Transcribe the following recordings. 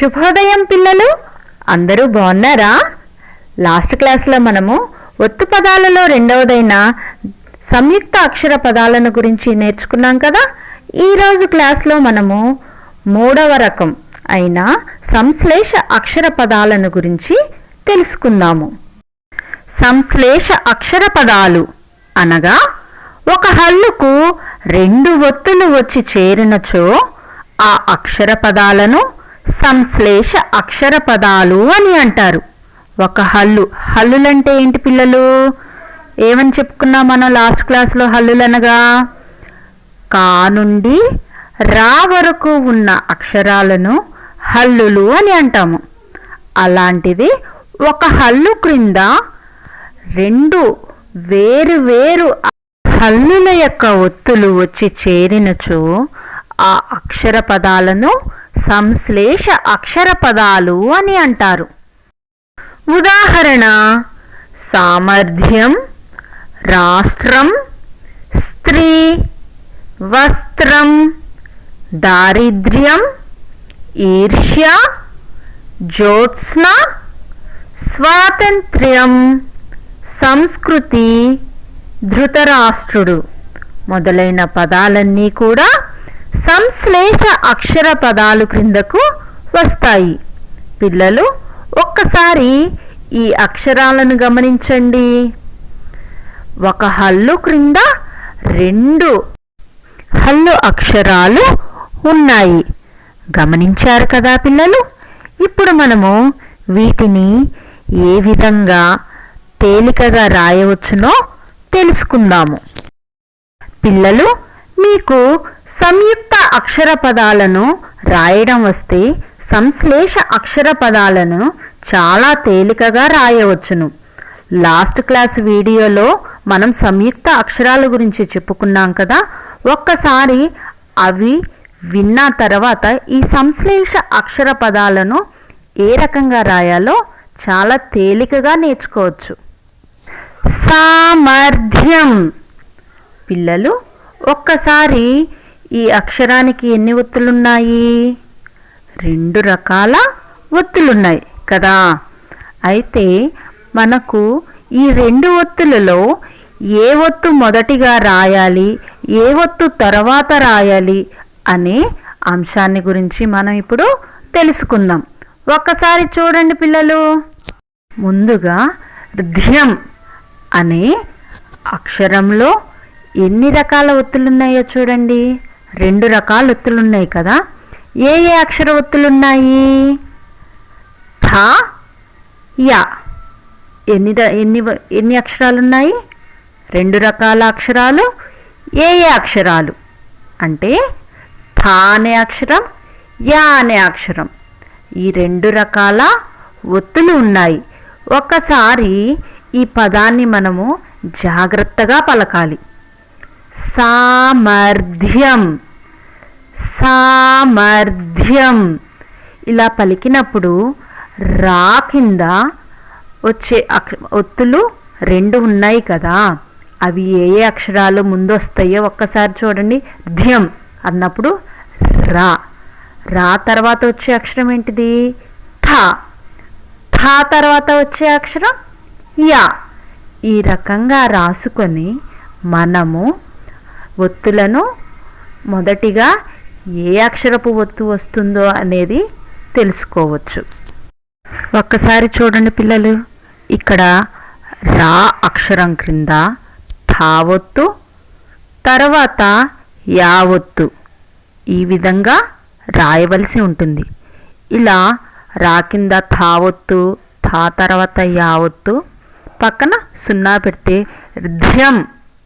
శుభోదయం పిల్లలు. అందరూ బాగున్నారా? లాస్ట్ క్లాస్లో మనము ఒత్తు పదాలలో రెండవదైన సంయుక్త అక్షర పదాలను గురించి నేర్చుకున్నాం కదా? ఈరోజు క్లాస్లో మనము మూడవ రకం అయిన సంశ్లేష అక్షర పదాలను గురించి తెలుసుకుందాము. సంశ్లేష అక్షర పదాలు అనగా ఒక హల్లుకు రెండు ఒత్తులు వచ్చి చేరినచో ఆ అక్షర పదాలను సంశ్లేష అక్షర పదాలు అని అంటారు. ఒక హల్లు. హల్లులంటే ఏంటి పిల్లలు? ఏమని చెప్పుకున్నాం మనం లాస్ట్ క్లాస్లో హల్లులనగా? కా నుండి రా వరకు ఉన్న అక్షరాలను హల్లులు అని అంటాము. అలాంటిది ఒక హల్లు క్రింద రెండు వేరు వేరు హల్లుల యొక్క ఒత్తులు వచ్చి చేరినచో ఆ అక్షర పదాలను సంశ్లేష అక్షర పదాలు అని అంటారు. ఉదాహరణ సామర్థ్యం రాష్ట్రం స్త్రీ వస్త్రం దారిద్ర్యం ఈర్ష్య జ్యోత్స్న స్వాతంత్ర్యం సంస్కృతి ధృతరాష్ట్రుడు మొదలైన పదాలన్నీ కూడా సంశ్లేష అక్షర పదాలు క్రిందకు వస్తాయి. పిల్లలు ఒక్కసారి ఈ అక్షరాలను గమనించండి. ఒక హల్లు క్రింద రెండు హల్లు అక్షరాలు ఉన్నాయి. గమనించారు కదా పిల్లలు? ఇప్పుడు మనము వీటిని ఏ విధంగా తేలికగా రాయవచ్చునో తెలుసుకుందాము. పిల్లలు మీకు సంయుక్త అక్షర పదాలను రాయడం వస్తే సంశ్లేష అక్షర పదాలను చాలా తేలికగా రాయవచ్చును. లాస్ట్ క్లాస్ వీడియోలో మనం సంయుక్త అక్షరాల గురించి చెప్పుకున్నాం కదా ఒక్కసారి అవి విన్న తర్వాత ఈ సంశ్లేష అక్షర పదాలను ఏ రకంగా రాయాలో చాలా తేలికగా నేర్చుకోవచ్చు. సామర్థ్యం. పిల్లలు ఒక్కసారి ఈ అక్షరానికి ఎన్ని ఒత్తులున్నాయి? రెండు రకాల ఒత్తులున్నాయి కదా? అయితే మనకు ఈ రెండు ఒత్తులలో ఏ ఒత్తు మొదటిగా రాయాలి ఏ ఒత్తు తర్వాత రాయాలి అనే అంశాన్ని గురించి మనం ఇప్పుడు తెలుసుకుందాం. ఒక్కసారి చూడండి పిల్లలు. ముందుగా ధ్యం అనే అక్షరంలో ఎన్ని రకాల ఒత్తులున్నాయో చూడండి. రెండు రకాల ఒత్తులున్నాయి కదా. ఏ ఏ అక్షర ఒత్తులున్నాయి? థ యా. ఎన్ని ఎన్ని ఎన్ని అక్షరాలు ఉన్నాయి రెండు రకాల అక్షరాలు ఏ ఏ అక్షరాలు? అంటే థ అనే అక్షరం యా అనే అక్షరం. ఈ రెండు రకాల ఒత్తులు ఉన్నాయి. ఒక్కసారి ఈ పదాన్ని మనము జాగ్రత్తగా పలకాలి. సామర్థ్యం. సామర్థ్యం. ఇలా పలికినప్పుడు రా కింద వచ్చే అక్ష ఒత్తులు రెండు ఉన్నాయి కదా. అవి ఏ ఏ అక్షరాలు ముందు వస్తాయో ఒక్కసారి చూడండి. ధ్యం అన్నప్పుడు రా. రా తర్వాత వచ్చే అక్షరం ఏంటిది? థ. థ తర్వాత వచ్చే అక్షరం యా. ఈ రకంగా రాసుకొని మనము ఒత్తులను మొదటిగా ఏ అక్షరపు ఒత్తు వస్తుందో అనేది తెలుసుకోవచ్చు. ఒక్కసారి చూడండి పిల్లలు ఇక్కడ రా అక్షరం క్రింద థావొత్తు తర్వాత యావొత్తు ఈ విధంగా రాయవలసి ఉంటుంది. ఇలా రా కింద థావొత్తు థా తర్వాత యావొత్తు పక్కన సున్నా పెడితే ధ్యం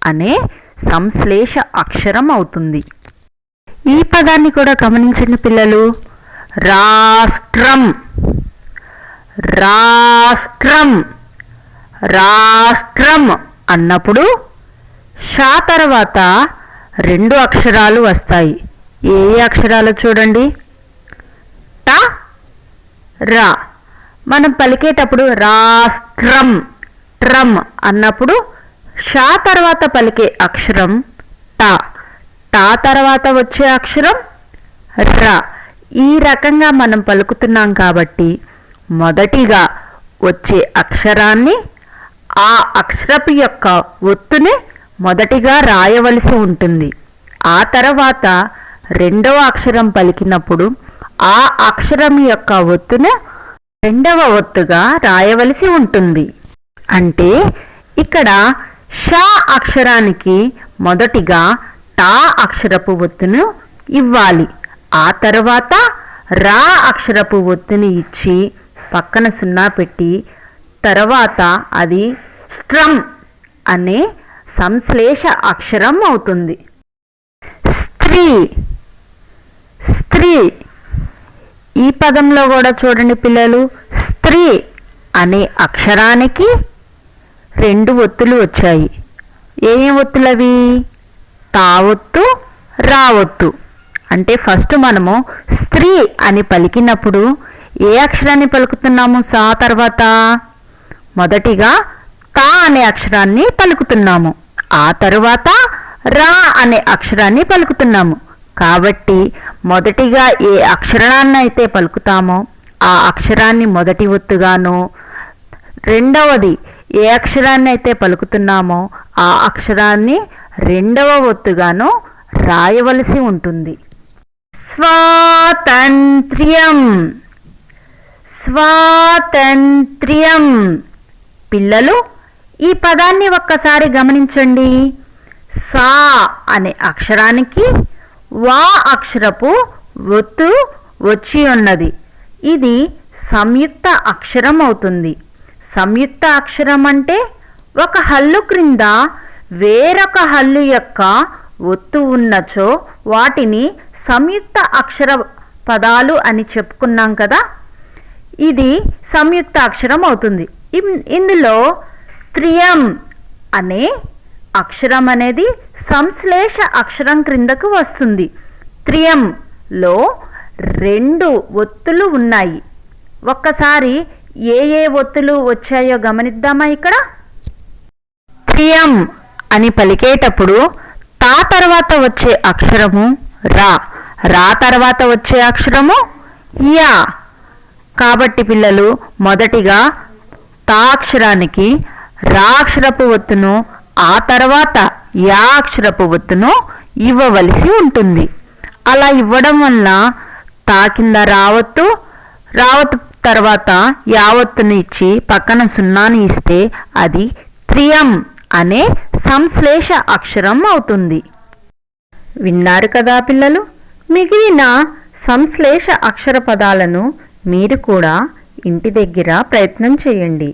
అనే సంశ్లేష అక్షరం అవుతుంది. ఈ పదాన్ని కూడా గమనించండి పిల్లలు. రాష్ట్రం. రాష్ట్రం. రాష్ట్రం అన్నప్పుడు షా తర్వాత రెండు అక్షరాలు వస్తాయి. ఏ అక్షరాలు చూడండి? ట రా. మనం పలికేటప్పుడు రాష్ట్రం ట్రమ్ అన్నప్పుడు షా తర్వాత పలికే అక్షరం ట. టా తర్వాత వచ్చే అక్షరం ర. ఈ రకంగా మనం పలుకుతున్నాం కాబట్టి మొదటిగా వచ్చే అక్షరాన్ని ఆ అక్షరపు యొక్క ఒత్తుని మొదటిగా రాయవలసి ఉంటుంది. ఆ తర్వాత రెండవ అక్షరం పలికినప్పుడు ఆ అక్షరం యొక్క ఒత్తును రెండవ ఒత్తుగా రాయవలసి ఉంటుంది. అంటే ఇక్కడ ష అక్షరానికి మొదటిగా టా అక్షరపు ఒత్తును ఇవ్వాలి. ఆ తర్వాత రా అక్షరపు ఒత్తుని ఇచ్చి పక్కన సున్నా పెట్టి తర్వాత అది స్ట్రమ్ అనే సంశ్లేష అక్షరం అవుతుంది. స్త్రీ స్త్రీ. ఈ పదంలో కూడా చూడండి పిల్లలు స్త్రీ అనే అక్షరానికి రెండు ఒత్తులు వచ్చాయి. ఏ ఒత్తులవి? తా ఒత్తు రా ఒత్తు. అంటే ఫస్ట్ మనము స్త్రీ అని పలికినప్పుడు ఏ అక్షరాన్ని పలుకుతున్నాము? సా తర్వాత? మొదటిగా తా అనే అక్షరాన్ని పలుకుతున్నాము. ఆ తరువాత రా అనే అక్షరాన్ని పలుకుతున్నాము. కాబట్టి మొదటిగా ఏ అక్షరాన్ని అయితే పలుకుతామో ఆ అక్షరాన్ని మొదటి ఒత్తుగాను రెండవది ఏ అక్షరాన్ని అయితే పలుకుతున్నామో ఆ అక్షరాన్ని రెండవ ఒత్తుగాను రాయవలసి ఉంటుంది. స్వాతంత్ర్యం. స్వాతంత్ర్యం. పిల్లలు ఈ పదాన్ని ఒక్కసారి గమనించండి. సా అనే అక్షరానికి వా అక్షరపు ఒత్తు వచ్చి ఉన్నది. ఇది సంయుక్త అక్షరం అవుతుంది. సంయుక్త అక్షరం అంటే ఒక హల్లు క్రింద వేరొక హల్లు యొక్క ఒత్తు ఉన్నచో వాటిని సంయుక్త అక్షర పదాలు అని చెప్పుకున్నాం కదా? ఇది సంయుక్త అక్షరం అవుతుంది ఇందులో త్రియం అనే అక్షరం అనేది సంశ్లేష అక్షరం క్రిందకు వస్తుంది. త్రియంలో రెండు ఒత్తులు ఉన్నాయి. ఒక్కసారి ఏ ఏ ఒత్తులు వచ్చాయో గమనిద్దామా ఇక్కడ? త్రియం అని పలికేటప్పుడు తా తర్వాత వచ్చే అక్షరము రా. రా తర్వాత వచ్చే అక్షరము యా. కాబట్టి పిల్లలు మొదటిగా తా అక్షరానికి రా అక్షరపు ఒత్తును ఆ తర్వాత యా అక్షరపు ఒత్తును ఇవ్వవలసి ఉంటుంది. అలా ఇవ్వడం వల్ల తా కింద రావత్తు రావత్తు తర్వాత యావత్తును ఇచ్చి పక్కన సున్నాని ఇస్తే అది త్రియం అనే సంశ్లేష అక్షరం అవుతుంది. విన్నారు కదా పిల్లలు? మిగిలిన సంశ్లేష అక్షర పదాలను మీరు కూడా ఇంటి దగ్గర ప్రయత్నం చేయండి.